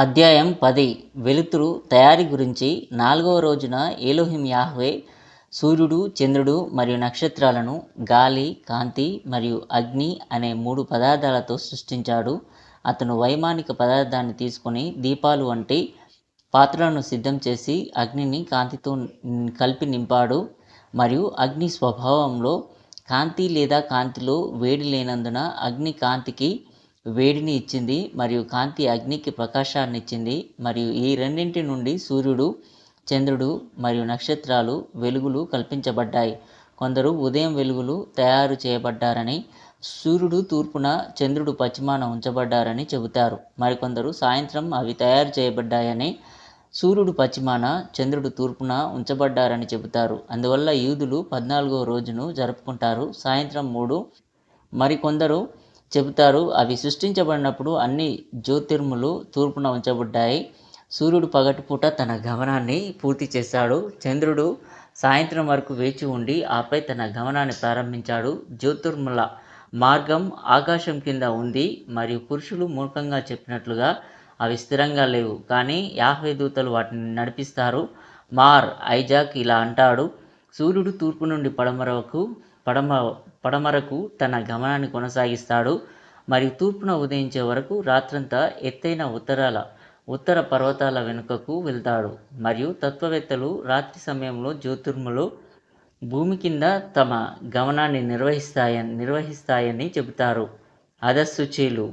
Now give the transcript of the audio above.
అధ్యాయం పది. వెలుతురు తయారీ గురించి నాలుగవ రోజున ఏలోహిం యాహ్వే సూర్యుడు చంద్రుడు మరియు నక్షత్రాలను గాలి కాంతి మరియు అగ్ని అనే మూడు పదార్థాలతో సృష్టించాడు. అతను వైమానిక పదార్థాన్ని తీసుకొని దీపాలు వంటి పాత్రలను సిద్ధం చేసి అగ్నిని కాంతితో కలిపి నింపాడు. మరియు అగ్ని స్వభావంలో కాంతి లేదా కాంతిలో వేడి లేనందున అగ్ని కాంతికి వేడిని ఇచ్చింది మరియు కాంతి అగ్నికి ప్రకాశాన్ని ఇచ్చింది మరియు ఈ రెండింటి నుండి సూర్యుడు చంద్రుడు మరియు నక్షత్రాలు వెలుగులు కల్పించబడ్డాయి. కొందరు ఉదయం వెలుగులు తయారు చేయబడ్డారని సూర్యుడు తూర్పున చంద్రుడు పశ్చిమాన ఉంచబడ్డారని చెబుతారు. మరికొందరు సాయంత్రం అవి తయారు చేయబడ్డాయని సూర్యుడు పశ్చిమాన చంద్రుడు తూర్పున ఉంచబడ్డారని చెబుతారు. అందువల్ల యూదులు పద్నాలుగో రోజును జరుపుకుంటారు. సాయంత్రం మూడు. మరికొందరు చెబుతారు. అవి సృష్టించబడినప్పుడు అన్ని జ్యోతిర్ములు తూర్పున ఉంచబడ్డాయి. సూర్యుడు పగటిపూట తన గమనాన్ని పూర్తి చేశాడు చంద్రుడు సాయంత్రం వరకు వేచి ఉండి ఆపై తన గమనాన్ని ప్రారంభించాడు. జ్యోతిర్ముల మార్గం ఆకాశం కింద ఉంది మరియు పురుషులు మూర్ఖంగా చెప్పినట్లుగా అవి స్థిరంగా లేవు. కానీ యాహ్వే దూతలు వాటిని నడిపిస్తారు. మార్ ఐజాక్ ఇలా అంటాడు. సూర్యుడు తూర్పు నుండి పడమరకు పడమ పడమరకు తన గమనాన్ని కొనసాగిస్తాడు. మరియు తూర్పున ఉదయించే వరకు రాత్రంతా ఎత్తైన ఉత్తరాల ఉత్తర పర్వతాల వెనుకకు వెళ్తాడు. మరియు తత్వవేత్తలు రాత్రి సమయంలో జ్యోతిర్ములు భూమి కింద తమ గమనాన్ని నిర్వహిస్తాయని నిర్వహిస్తాయని చెబుతారు. అధస్సుచీలు